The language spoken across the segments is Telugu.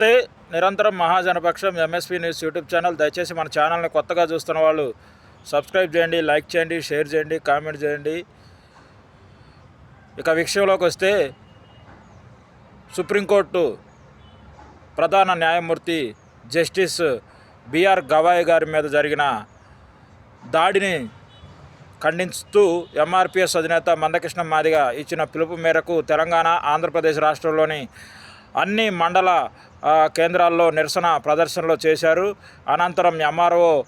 నమస్తే. నిరంతరం Mahajanapaksham MSP news YouTube channel దయచేసి మన ఛానల్ని కొత్తగా చూస్తున్న వాళ్ళు సబ్స్క్రైబ్ చేయండి లైక్ చేయండి షేర్ చేయండి కామెంట్ చేయండి. ఇక విషయంలోకి వస్తే సుప్రీంకోర్టు ప్రధాన న్యాయమూర్తి జస్టిస్ బిఆర్ గవాయ్ గారి మీద జరిగిన దాడిని ఖండిస్తూ ఎంఆర్పిఎస్ అధినేత మందకృష్ణ మాదిగ ఇచ్చిన పిలుపు మేరకు తెలంగాణ ఆంధ్రప్రదేశ్ రాష్ట్రంలోని అన్ని మండల కేంద్రాల్లో నిరసన ప్రదర్శనలు చేశారు. అనంతరం ఎంఆర్ఓ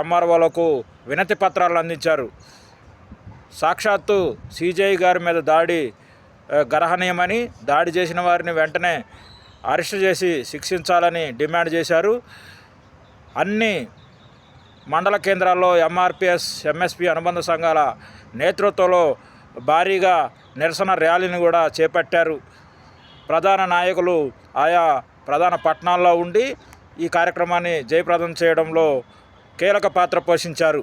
ఎంఆర్ఓలకు వినతి పత్రాలు అందించారు. సాక్షాత్తు సిజేఐ గారి మీద దాడి గ్రహణీయమని దాడి చేసిన వారిని వెంటనే అరెస్ట్ చేసి శిక్షించాలని డిమాండ్ చేశారు. అన్ని మండల కేంద్రాల్లో ఎంఆర్పిఎస్ ఎంఎస్పి అనుబంధ సంఘాల నేతృత్వంలో భారీగా నిరసన ర్యాలీని కూడా చేపట్టారు. ప్రధాన నాయకులు ఆయా ప్రధాన పట్టణాల్లో ఉండి ఈ కార్యక్రమాన్ని జయప్రదం చేయడంలో కీలక పాత్ర పోషించారు.